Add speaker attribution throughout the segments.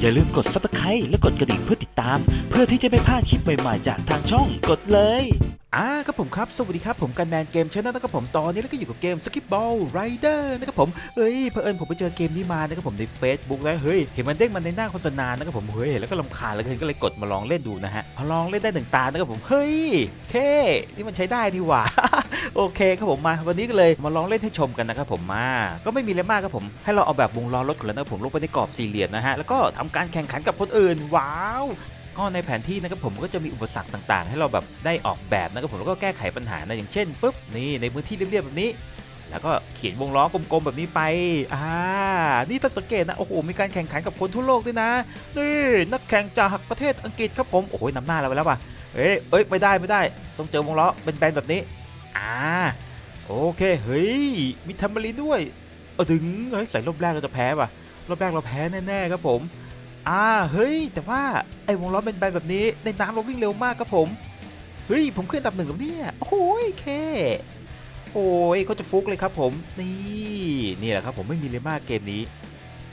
Speaker 1: อย่าลืมกด subscribe และกดกระดิ่งเพื่อติดตาม เพื่อที่จะไม่พลาดคลิปใหม่ๆ จากทางช่องกดเลย
Speaker 2: อ่าครับผมครับ สวัสดีครับ ผมกันแมนเกมชนะนะครับผมตอนนี้แล้วก็อยู่กับเกม Skip Ball Rider นะครับผมเฮ้ยเผอิญผมไปเจอเกมนี้มานะครับผมใน Facebook แล้วเฮ้ยเห็นมันเด้งมันในหน้าโฆษณานะครับผมเฮ้ยแล้วก็ลำคาญแล้วก็เลยกดมาลองเล่นดูนะฮะพอลองเล่นได้หนึ่งตานะครับผมเฮ้ยเคนี่มันใช้ได้ดีหว่าโอเคครับผมมาวันนี้ก็เลยมาลองเล่นให้ชมกันนะครับผมมา ก็ไม่มีอะไรมากครับผมให้เราเอาแบบวงล้อรถของเรานะครับผมลงไปในกรอบสี่เหลี่ยมนะฮะแล้วก็ทำการแข่งขันกับคนอื่นว้าว ก็ในแผนที่นะครับผมก็จะมีอุปสรรคต่างๆ ให้เราแบบได้ออกแบบนะครับผมแล้วก็แก้ไขปัญหานะอย่างเช่นปุ๊บนี่ในพื้นที่เรียบๆแบบนี้ แล้วก็เขียนวงล้อกลมๆแบบนี้ไปอ่านี่ถ้าสังเกตนะโอ้โหมีการแข่งขันกับคนทั่วโลกด้วยนะนี่นักแข่งจากประเทศอังกฤษครับผมโอ้โหนำหน้าเราไปแล้วว่ะเอ้ยเอ้ยไม่ได้ไม่ได้ ต้องเจอวงล้อเป็นแบนแบบนี้อ่าโอเคเฮ้ยมีทัมเบอรินด้วยเออถึงเฮ้ยใส่รอบแรกเราจะแพ้ว่ะรอบแรกเราแพ้แน่ๆครับผม อ่าเฮ้ย แต่ว่าไอ้วงล้อเป็นใบแบบนี้ในน้ำเราวิ่งเร็วมากครับผม เฮ้ย ผมขึ้นอันดับหนึ่งแล้วเนี่ยโอ้ยแค่โอ้ยเขาจะฟุกเลยครับผม นี่นี่แหละครับผมไม่มีเลยมากเกมนี้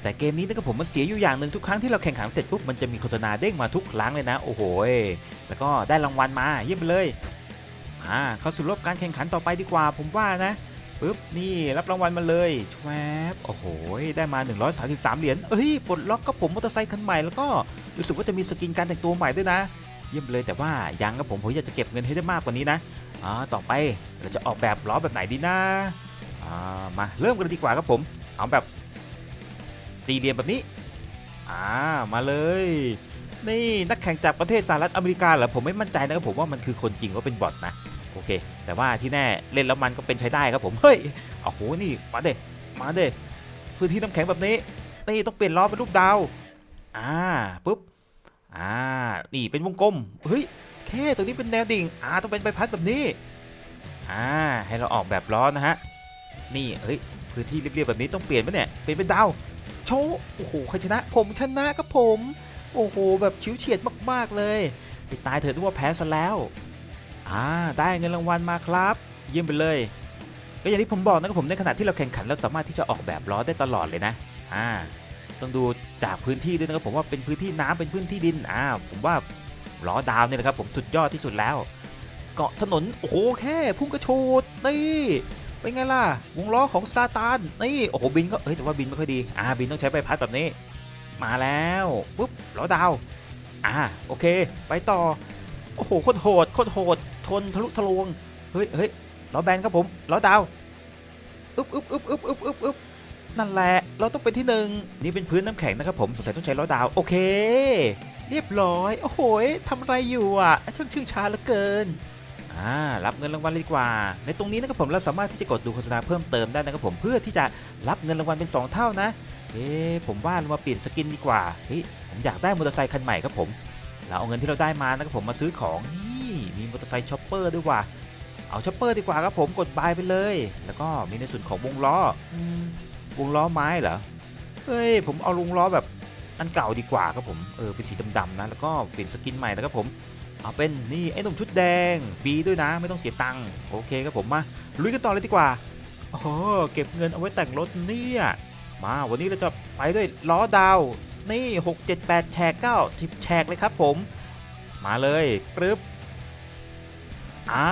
Speaker 2: แต่เกมนี้นะครับผมมันเสียอยู่อย่างหนึ่งทุกครั้งที่เราแข่งขันเสร็จปุ๊บมันจะมีโฆษณาเด้งมาทุกครั้งเลยนะโอ้โหยแล้วก็ได้รางวัลมาเยี่ยมไปเลยอ่าเข้าสู่รอบการแข่งขันต่อไปดีกว่า ผมว่านะ ปุ๊บนี่รับรางวัลมาเลยชวบโอ้โหได้มา 133 เหรียญเอ้ยปลดล็อกกับผมมอเตอร์ไซค์คันใหม่แล้วก็รู้สึกว่าจะมีสกินการแต่งตัวใหม่ด้วยนะ เยี่ยมเลยแต่ว่ายังครับผมผมอยากจะเก็บเงินให้ได้มากกว่านี้นะอ่าต่อไปเราจะออกแบบล้อแบบไหนดีนะอ่ามาเริ่มกันดีกว่าครับผมเอาแบบสี่เหลี่ยมแบบนี้อ่ามาเลยนี่นักแข่งจากประเทศสหรัฐอเมริกาเหรอผมไม่มั่นใจนะครับผมว่ามันคือคนจริงว่าเป็นบอทนะ โอเค แต่ว่าที่แน่เล่นแล้วมันก็เป็นใช้ได้ครับผม เฮ้ยโอ้โหนี่มาเด้มาเด้พื้นที่น้ำแข็งแบบนี้นี่ต้องเปลี่ยนล้อเป็นรูปดาว อ่าปุ๊บ อ่า นี่เป็นวงกลม เฮ้ยแค่ตรงนี้เป็นแนวดิ่ง อ่าต้องเป็นใบพัดแบบนี้ อ่าให้เราออกแบบล้อนะฮะ นี่เฮ้ยพื้นที่เรียบๆแบบนี้ต้องเปลี่ยนไหมเนี่ยเปลี่ยนเป็นดาวโชว์โอ้โหใครชนะ ผมชนะครับผม โอ้โหแบบชิวเฉียดมากๆเลยไปตายเถอะนึกว่าแพ้ซะแล้ว อ่าได้เงินรางวัลมาครับ เยี่ยมไปเลย ก็อย่างที่ผมบอกนะครับผมในขณะที่เราแข่งขันเราสามารถที่จะออกแบบล้อได้ตลอดเลยนะอ่าต้องดูจากพื้นที่ด้วยนะครับผมว่าเป็นพื้นที่น้ำเป็นพื้นที่ดินอ่าผมว่าล้อดาวเนี่ยนะครับผมสุดยอดที่สุดแล้ว เกาะถนนโอ้โหแค่พุ่งกระโชดนี่เป็นไงล่ะวงล้อของซาตานนี่โอ้โหบินก็เอ้ยแต่ว่าบินไม่ค่อยดีอ่าบินต้องใช้ใบพัดแบบนี้ มาแล้วปุ๊บล้อดาวอ่าโอเค ไปต่อ โอ้โหโคตรโหดโคตรโหดทนทะลุทะลวงเฮ้ยเฮ้ยล้อแบนครับผมล้อดาวอึ๊บอึ๊บอึ๊บอึ๊บอึ๊บอึ๊บอึ๊บนั่นแหละ เราต้องเป็นที่หนึ่งนี่เป็นพื้นน้ำแข็งนะครับผมสงสัยต้องใช้ล้อดาวโอเค เรียบร้อยโอ้โหทำอะไรอยู่อะช่างชื่อช้าเหลือเกินอ่ารับเงินรางวัลดีกว่า ในตรงนี้นะครับผมเราสามารถที่จะกดดูโฆษณาเพิ่มเติมได้นะครับผมเพื่อที่จะรับเงินรางวัลเป็น 2 เท่านะเอ๊ผมว่าเรามาเปลี่ยนสกินดีกว่าเฮ้ยผมอยากได้มอเตอร์ไซค์คันใหม่ครับผม เราเอาเงินที่เราได้มานะครับผมมาซื้อของนี่มีมอเตอร์ไซค์ช็อปเปอร์ด้วยว่ะเอาช็อปเปอร์ดีกว่าครับผมกดบายไปเลย แล้วก็มีในส่วนของวงล้ออวงล้อไม้เหรอเฮ้ยผมเอาวงล้อแบบอันเก่าดีกว่าครับผมเออเป็นสีดำๆนะแล้วก็เปลี่ยนสกินใหม่นะครับผมเอาเป็นนี่ไอ้หนุ่มชุดแดงฟรีด้วยนะไม่ต้องเสียตังค์โอเคครับผมมาลุยกันต่อเลยดีกว่าโอ้โหเก็บเงินเอาไว้แต่งรถเนี่ยมาวันนี้เราจะไปด้วยล้อดาว นี่ 6 7 8 แฉก9 10 แฉกเลยครับผม มาเลยปึ๊บอ่า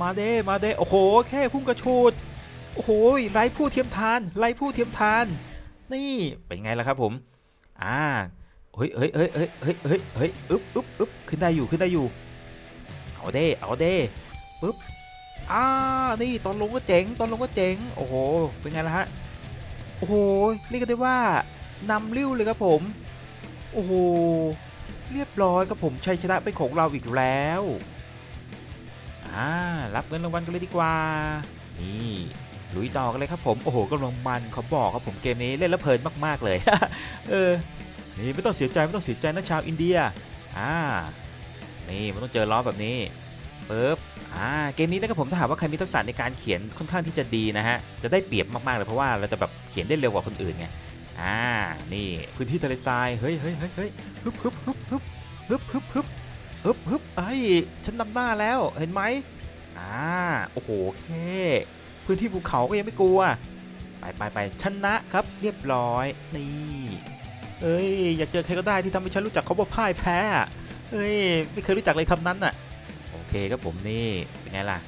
Speaker 2: มาเด้มาเด้โอ้โห แค่พุ่งกระชูดโอ้โหไร้ผู้เทียมทานไร้ผู้เทียมทาน นี่เป็นไงล่ะครับผม อ่าเฮ้ยเฮ้ยเฮ้ยเฮ้ยเฮ้ยเฮ้ยเฮ้ยอึ๊บอึ๊บอึ๊บขึ้นได้อยู่ขึ้นได้อยู่ เอาเด้เอาเด้ปึ๊บอ่านี่ตอนลงก็เจ๋งตอนลงก็เจ๋งโอ้โหเป็นไงล่ะฮะโอ้โหนี่ก็ได้ว่า นำริ้วเลยครับผม โอ้โห เรียบร้อยครับผมชัยชนะเป็นของเราอีกแล้วอ่ารับเงินรางวัลกันเลยดีกว่า นี่ลุยต่อกันเลยครับผม โอ้โหกำลังมันเขาบอกครับผมเกมนี้เล่นแล้วเพลินมากๆเลย เออ นี่ไม่ต้องเสียใจไม่ต้องเสียใจนะชาวอินเดีย อ่า นี่มันต้องเจอล้อแบบนี้ปึ๊บอ่า เกมนี้นะครับผมถ้าหากว่าใครมีทักษะในการเขียนค่อนข้างที่จะดีนะฮะ จะได้เปรียบมากๆเลยเพราะว่าเราจะแบบเขียนได้เร็วกว่าคนอื่นไง อ่า นี่พื้นที่ทะเลทราย เฮ้ยเฮ้ยเฮ้ยเฮ้ยฮึบฮึบฮึบฮึบฮึบฮึบฮึบฮึบฮึบเอ้ยฉันนำหน้าแล้วเห็นไหมอ่า โอ้โหแค่พื้นที่ภูเขาก็ยังไม่กลัว ไปไปไปชนะครับ เรียบร้อย นี่ เอ้ย อยากเจอใครก็ได้ที่ทำให้ฉันรู้จักคำว่าพ่ายแพ้อะเอ้ย ไม่เคยรู้จักเลยคำนั้นน่ะ โอเคครับผมนี่ เป็นไงล่ะ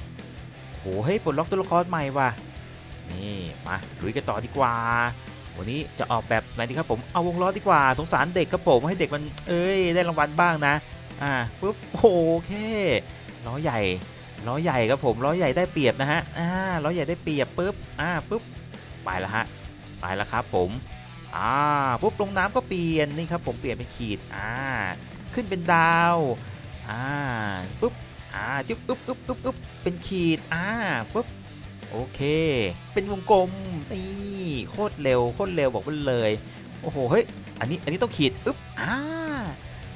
Speaker 2: โหเฮ้ยปลดล็อกตัวละครใหม่ว่ะ นี่ มาลุยกันต่อดีกว่า วันนี้จะออกแบบไหนดีครับผมเอาวงล้อดีกว่าสงสารเด็กครับผมให้เด็กมันเอ้ยได้รางวัลบ้างนะอ่าปุ๊บโอเคล้อใหญ่ล้อใหญ่ครับผมล้อใหญ่ได้เปรียบนะฮะอ่าล้อใหญ่ได้เปรียบปุ๊บอ่าปุ๊บไปแล้วฮะไปแล้วครับผมอ่าปุ๊บลงน้ำก็เปลี่ยนนี่ครับผมเปลี่ยนเป็นขีดอ่าขึ้นเป็นดาวอ่าปุ๊บอ่าจุ๊บปุ๊บปุ๊บปุ๊บปุ๊บเป็นขีดอ่าปุ๊บ โอเค เป็นวงกลมนี่โคตรเร็วโคตรเร็วบอกไว้เลย โอ้โหเฮ้ยอันนี้อันนี้ต้องขีดอึ๊บอ่า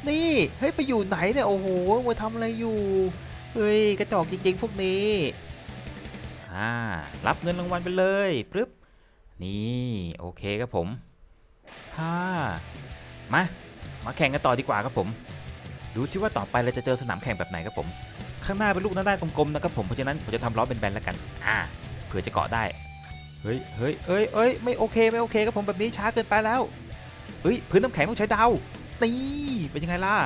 Speaker 2: นี่เฮ้ยไปอยู่ไหนเนี่ยโอ้โหมาทำอะไรอยู่เฮ้ยกระจอกจริงๆพวกนี้อ่ารับเงินรางวัลไปเลยปึ๊บนี่โอเคครับผมฮ่ามามาแข่งกันต่อดีกว่าครับผม ดูซิว่าต่อไปเราจะเจอสนามแข่งแบบไหนครับผม ข้างหน้าเป็นลูกหน้าด้านกลมๆนะครับผมเพราะฉะนั้นผมจะทำล้อเป็นแบนๆแล้วกันอ่าเผื่อจะเกาะได้เฮ้ยเฮ้ยเอ้ยเอ้ยไม่โอเคไม่โอเคครับผมแบบนี้ช้าเกินไปแล้วเฮ้ยพื้นน้ำแข็งต้องใช้ดาวนี่เป็นยังไงล่ะ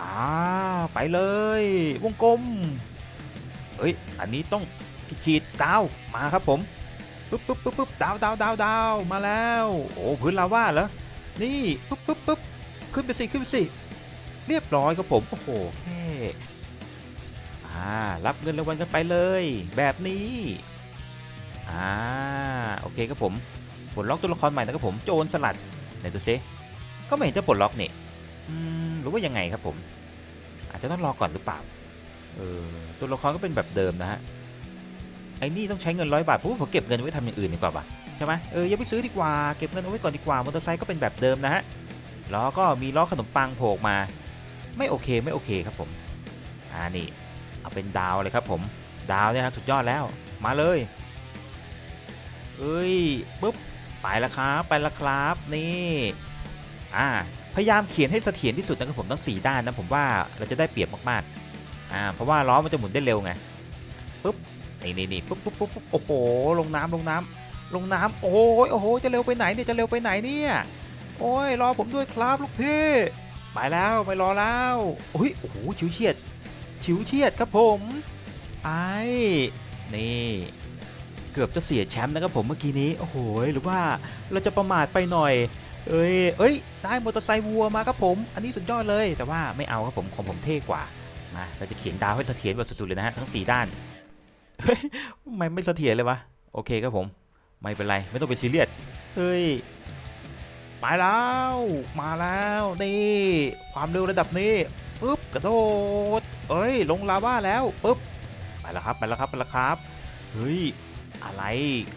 Speaker 2: อ่าไปเลยวงกลมเฮ้ยอันนี้ต้องขีดดาวมาครับผมปึ๊บปึ๊บปึ๊บปึ๊บดาวดาวดาวดาวมาแล้ว โอ้พื้นลาว่าเหรอนี่ปึ๊บปึ๊บปึ๊บขึ้นไปสิขึ้นไปสิเรียบร้อยครับผมโอ้โหแค่ อ่ารับเงินรางวัลกันไปเลย แบบนี้อ่าโอเคครับผมปลดล็อกตัวละครใหม่นะครับผมโจรสลัดไหนดูซิก็ไม่เห็นจะปลดล็อกนี่อืมหรือว่ายังไงครับผม อาจจะต้องรอก่อนหรือเปล่าเออตัวละครก็เป็นแบบเดิมนะฮะไอ้นี่ต้องใช้เงินร้อยบาทผมผมเก็บเงินไว้ทำอย่างอื่นดีกว่าปะใช่ไหมเอออย่าไปซื้อดีกว่าเก็บเงินเอาไว้ก่อนดีกว่ามอเตอร์ไซค์ก็เป็นแบบเดิมนะฮะล้อก็มีล้อขนมปังโผล่มา ไม่โอเคไม่โอเคครับผมอ่านี่ เอาเป็นดาวเลยครับผมดาวเนี่ยสุดยอดแล้วมาเลยเอ้ยปุ๊บไปแล้วครับไปแล้วครับนี่อ่าพยายามเขียนให้เสถียรที่สุดนะครับผมทั้งสี่ด้านนะผมว่าเราจะได้เปรียบมากๆอ่าเพราะว่าล้อมันจะหมุนได้เร็วไงปุ๊บนี่นี่นี่ปุ๊บปุ๊บปุ๊บปุ๊บโอ้โหลงน้ำลงน้ำลงน้ำโอ้ยโอ้โหจะเร็วไปไหนเนี่ยจะเร็วไปไหนเนี่ยโอ้ยรอผมด้วยครับลูกพี่ไปแล้วไม่รอแล้วโอ้ยโอ้โหชิวเฉียด ชิวเฉียดครับผมไอ้นี่เกือบจะเสียแชมป์นะครับผมเมื่อกี้นี้ โอ้โห หรือว่าเราจะประมาทไปหน่อย เอ้ย เอ้ย ได้มอเตอร์ไซค์วัวมาครับผม อันนี้สุดยอดเลย แต่ว่าไม่เอาครับผมของผมเท่กว่า มา เราจะเขียนดาวให้เสถียรแบบสุดๆเลยนะฮะทั้ง 4 ด้าน เฮ้ยทำไมไม่เสถียรเลยวะ โอเคครับผม ไม่เป็นไร ไม่ต้องเป็นซีเรียส เฮ้ยไปแล้ว มาแล้ว นี่ ความเร็วระดับนี้ ปึ๊บกระโดดเอ้ยลงลาว่าแล้วปึ๊บไปแล้วครับไปแล้วครับไปแล้วครับเฮ้ยอะไร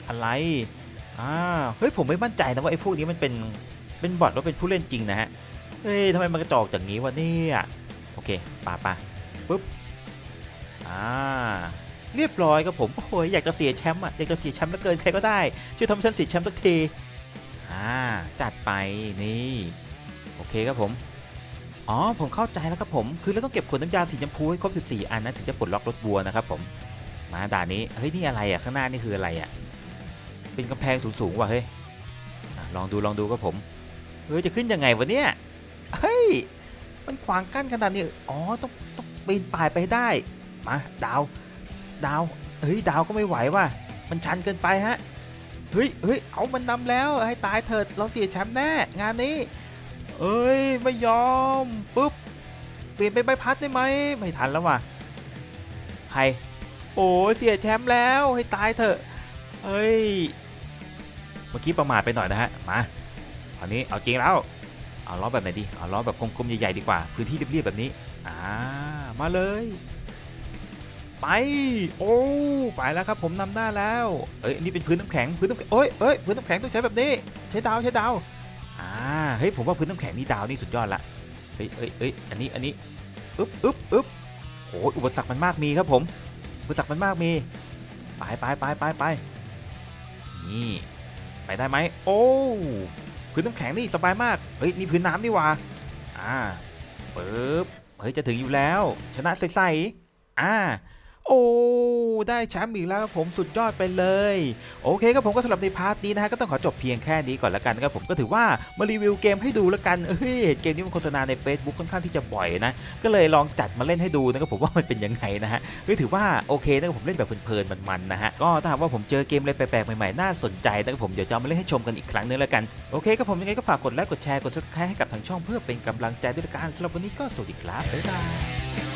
Speaker 2: อะไรอ่าเฮ้ยผมไม่มั่นใจนะว่าไอ้พวกนี้มันเป็นเป็นบอทหรือเป็นผู้เล่นจริงนะฮะเฮ้ยทำไมมันกระจอกจากนี้วะเนี่ยโอเคป่าป่าปึ๊บอ่าเรียบร้อยครับผมโอ้โหอยากจะเสียแชมป์อะอยากจะเสียแชมป์แล้วเกินใครก็ได้ช่วยทำให้ฉันเสียแชมป์สักทีอ่าจัดไปนี่โอเคครับผม อ๋อ ผมเข้าใจแล้วครับผม คือเราต้องเก็บขวดน้ำยาสีชมพูให้ครบ 14 อันนะถึงจะปลดล็อกรถบัวนะครับผม มาด่านนี้ เฮ้ย นี่อะไรอะ ข้างหน้านี่คืออะไรอะ เป็นกำแพงสูงๆว่ะเฮ้ยอะลองดูลองดูครับผม เฮ้ย จะขึ้นยังไงวะเนี่ย เฮ้ย มันขวางกั้นขนาดนี้ อ๋อ ต้องต้องปีนป่ายไปให้ได้ มาดาว ดาว เฮ้ย ดาวก็ไม่ไหวว่ะ มันชันเกินไปฮะ เฮ้ยเฮ้ยเอามันนำแล้ว ให้ตายเถิด เราเสียแชมป์แน่ งานนี้ เอ้ย ไม่ยอมปุ๊บ เปลี่ยนเป็นใบพัดได้ไหมไม่ทันแล้วว่ะ ใคร โอ้เสียแชมป์แล้วให้ตายเถอะเฮ้ย เมื่อกี้ประมาทไปหน่อยนะฮะ มาตอนนี้เอาจริงแล้ว เอาล้อแบบไหนดี เอาล้อแบบกลมๆใหญ่ๆดีกว่า พื้นที่เรียบๆแบบนี้ อ่า มาเลย ไป โอ้ ไปแล้วครับ ผมนำหน้าแล้ว เอ้ย นี่เป็นพื้นน้ำแข็ง พื้นน้ำแข็งเอ้ยเอ้ยพื้นน้ำแข็งต้องใช้แบบนี้ ใช้ดาว ใช้ดาวอ่า เฮ้ยผมว่าพื้นน้ำแข็งนี่ดาวนี่สุดยอดละเฮ้ยเอ้ยเอ้ยอันนี้อันนี้อึ๊บอึ๊บอึ๊บโอ้อุปสรรคมันมากมีครับผมอุปสรรคมันมากมีไปไปไปไปไปนี่ไปได้ไหมโอ้พื้นน้ำแข็งนี่สบายมากเฮ้ยนี่พื้นน้ำนี่ว่าอ่าปึ๊บเฮ้ยจะถึงอยู่แล้ว ชนะใสๆอ่า โอ้ได้แชมป์อีกแล้วครับผมสุดยอดไปเลย โอเคครับผมก็สำหรับในพาร์ทนี้นะฮะก็ต้องขอจบเพียงแค่นี้ก่อนละกันนะครับผมก็ถือว่ามารีวิวเกมให้ดูละกันเอ้ยเกมนี้มันโฆษณาใน Facebook ค่อนข้างที่จะบ่อยนะก็เลยลองจัดมาเล่นให้ดูนะครับผมว่ามันเป็นยังไงนะฮะเฮ้ยถือว่าโอเคนะครับผมเล่นแบบเพลินๆมันๆนะฮะก็ถ้าหากว่าผมเจอเกมอะไรแปลกๆใหม่ๆน่าสนใจนะครับผมเดี๋ยวจะมาเล่นให้ชมกันอีกครั้งนึงละกันโอเคครับผมยังไงก็ฝากกดไลค์กดแชร์กด subscribe ให้กับทางช่องเพื่อเป็นกำลังใจด้วยกันสำหรับวันนี้ก็สวัสดีครับบ๊ายบาย